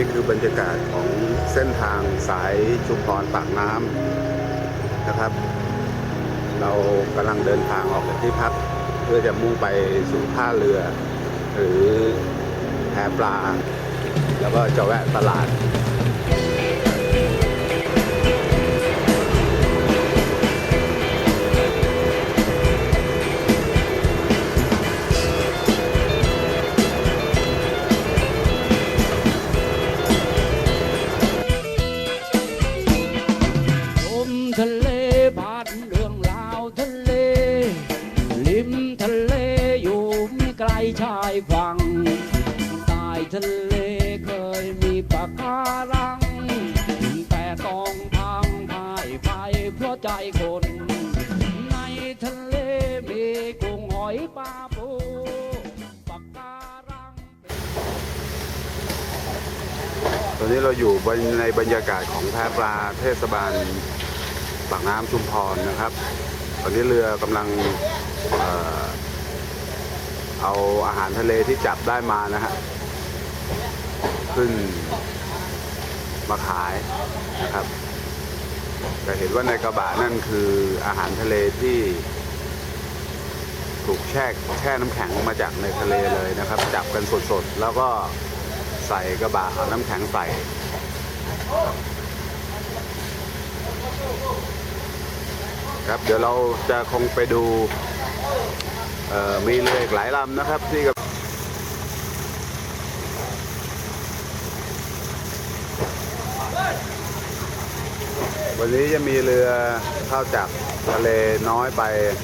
นี่คือบรรยากาศของเส้นทางสายชุมพรปากน้ำนะครับ เรากำลังเดินทางออกจากที่พักเพื่อจะมุ่งไปสู่ท่าเรือ หรือแพปลา แล้วก็จะแวะตลาด เลผ่านเรื่องราวทะเล ริมทะเลอยู่ไม่ไกลชายฝั่งใต้ทะเลเคยมีปะการัง แต่ต้องพังพ่ายไปเพราะใจคน ในทะเลมีกุ้งหอยปลาปูปะการัง ตอนนี้เราอยู่ในบรรยากาศของแพปลาเทศบาล ปากน้ำชุมพรนะครับ ตอนนี้เรือกำลังเอาอาหารทะเลที่จับได้มานะฮะขึ้นมาขายนะครับแต่เห็นว่าในกระบะนั่นคืออาหารทะเลที่ถูกแช่แช่น้ำแข็งมาจากในทะเลเลยนะครับ จับกันสดๆ แล้วก็ใส่กระบะเอาน้ำแข็งใส่ ครับ เดี๋ยวเราจะคงไปดูมีเรืออีกหลายลำนะครับที่กับวันนี้จะมีเรือเข้าจากทะเลน้อยไป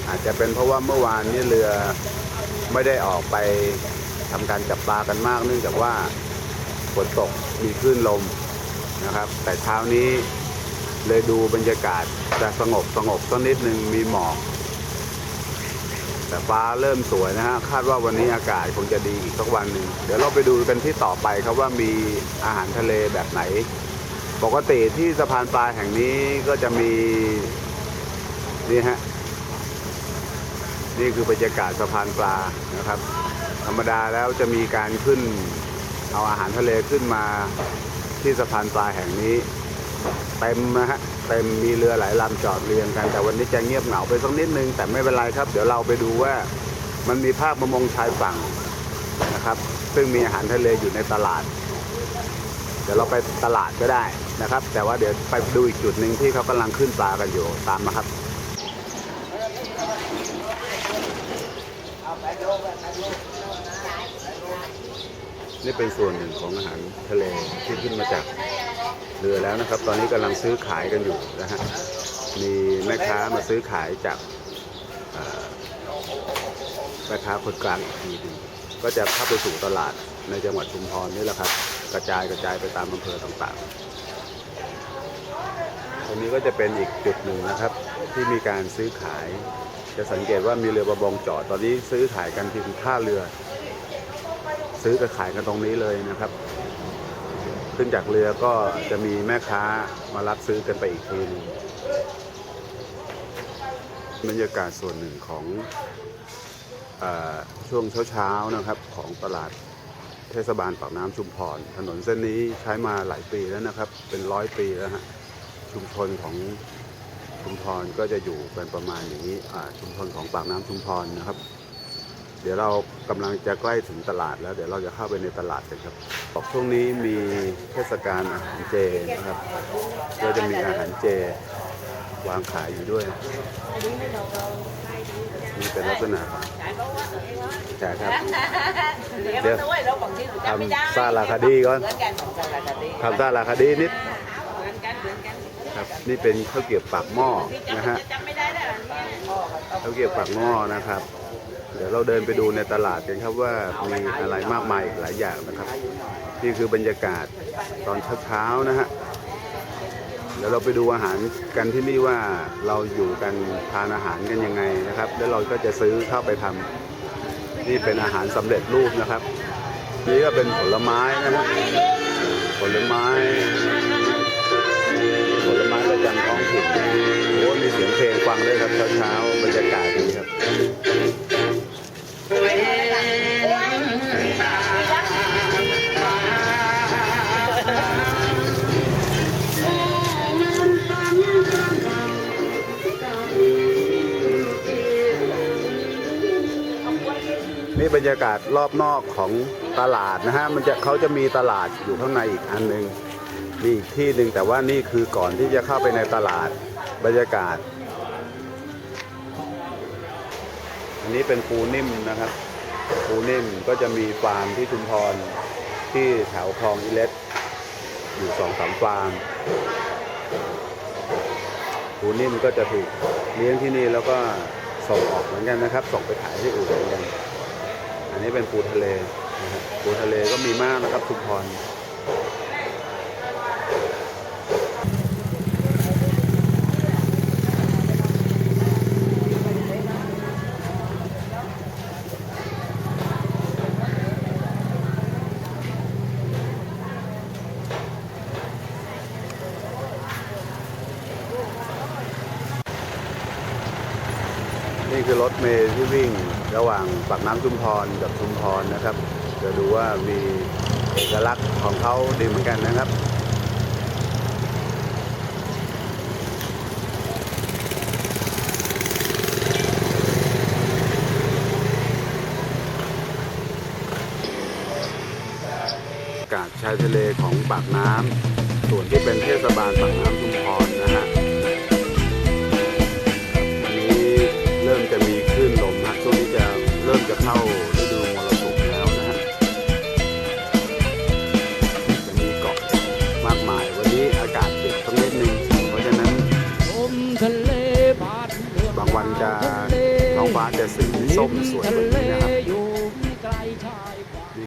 อาจจะเป็นเพราะว่าเมื่อวานนี้เรือไม่ได้ออกไปทำการจับปลากันมาก เนื่องจากว่าฝนตกมีคลื่นลมนะครับ แต่เช้านี้ เลยดูบรรยากาศจะสงบสงบสักนิดหนึ่งมีหมอก แต่ฟ้าเริ่มสวยนะฮะ คาดว่าวันนี้อากาศคงจะดีอีกสักวันหนึ่งเดี๋ยวเราไปดูกันที่ต่อไปครับว่ามีอาหารทะเลแบบไหน ปกติที่สะพานปลาแห่งนี้ก็จะมีนี่ฮะนี่คือบรรยากาศสะพานปลานะครับ ธรรมดาแล้วจะมีการขึ้น เอาอาหารทะเลขึ้นมาที่สะพานปลาแห่งนี้ เต็มนะฮะเต็มมีเรือหลายลำจอดเรียงกัน แต่วันนี้จะเงียบเหงาไปสักนิดนึง แต่ไม่เป็นไรครับ เดี๋ยวเราไปดูว่ามันมีภาพประมงชายฝั่งนะครับ ซึ่งมีอาหารทะเลอยู่ในตลาด เดี๋ยวเราไปตลาดก็ได้นะครับ แต่ว่าเดี๋ยวไปดูอีกจุดหนึ่งที่เขากำลังขึ้นปลากันอยู่ตามมาครับนี่เป็นส่วนหนึ่งของอาหารทะเลที่ขึ้นมาจาก เรือแล้วนะครับ ตอนนี้กำลังซื้อขายกันอยู่นะฮะมีแม่ค้ามาซื้อขายจากแม่ค้าคนกลางอีกทีหนึงก็จะเข้าไปสู่ตลาดในจังหวัดชุมพรนี่แหละครับ กระจายกระจายไปตามอำเภอต่างๆ ตรงนี้ก็จะเป็นอีกจุดหนึ่งนะครับ ที่มีการซื้อขาย จะสังเกตว่ามีเรือประมงจอดตอนนี้ซื้อขายกันที่ท่าเรือ ซื้อกับขายกันตรงนี้เลยนะครับ ขึ้นจากเรือก็จะมีแม่ค้ามารับซื้อกันไปอีกทีนึงบรรยากาศส่วนหนึ่งของอช่วงเช้าๆนะครับของตลาดเทศบาลปากน้ำชุมพร ถนนเส้นนี้ใช้มาหลายปีแล้วนะครับ เป็นร้อยปีแล้วฮะชุมชนของชุมพรก็จะอยู่เป็นประมาณอย่างนี้ชุมชนของปากน้ำชุมพรนะครับ เดี๋ยวเรากำลังจะใกล้ถึงตลาดแล้ว เดี๋ยวเราจะเข้าไปในตลาดกันครับบอกช่วงนี้มีเทศกาลอาหารเจนะครับก็จะมีอาหารเจวางขายอยู่ด้วยนี่เป็นลักษณะของใช่ครับเดี๋ยวทำซาลาคาดีก่อนทำซาลาคาดีนิดครับนี่เป็นข้าวเกี๊ยวปากหม้อนะฮะข้าวเกี๊ยวปากหม้อนะครับ เดี๋ยวเราเดินไปดูในตลาดกันครับว่ามีอะไรมากมายหลายอย่างนะครับ นี่คือบรรยากาศตอนเช้าๆนะฮะเดี๋ยวเราไปดูอาหารกันที่นี่ว่าเราอยู่กันทานอาหารกันยังไงนะครับ แล้วเราก็จะซื้อเข้าไปทำนี่เป็นอาหารสำเร็จรูปนะครับ นี่ก็เป็นผลไม้นะฮะผลไม้ นี่บรรยากาศรอบนอกของตลาดนะฮะ มันจะเขาจะมีตลาดอยู่ข้างในอีกอันหนึ่งมีอีกที่หนึ่งแต่ว่านี่คือก่อนที่จะเข้าไปในตลาดบรรยากาศ อันนี้เป็นปูนิ่มนะครับ ปูนิ่มก็จะมีฟาร์มที่ชุมพรที่แถวคลองอิเล็กอยู่สองสามฟาร์มปูนิ่มก็จะถูกเลี้ยงที่นี่แล้วก็ส่งออกเหมือนกันนะครับ ส่งไปขายที่อื่นเหมือนกัน อันนี้เป็นปูทะเลนะฮะปูทะเลก็มีมากนะครับชุมพรนี่คือรถเมล์ที่วิ่ง ระหว่างปากน้ำชุมพรกับชุมพรนะครับ จะดูว่ามีเอกลักษณ์ของเขาดีเหมือนกันนะครับอากาศชายทะเลของปากน้ำส่วนที่เป็นเทศบาลปากน้ำชุมพร เริ่มจะเข้าฤดูมรสุมแล้วนะฮะจะมีเกาะมากมาย วันนี้อากาศเย็นสักนิดนึง เพราะฉะนั้นชมทะเลบาดเรื่องบางวันจะราวทะเลท้องฟ้าจะสีส้มสวยทะกว่าเลนี้นะครับอยู่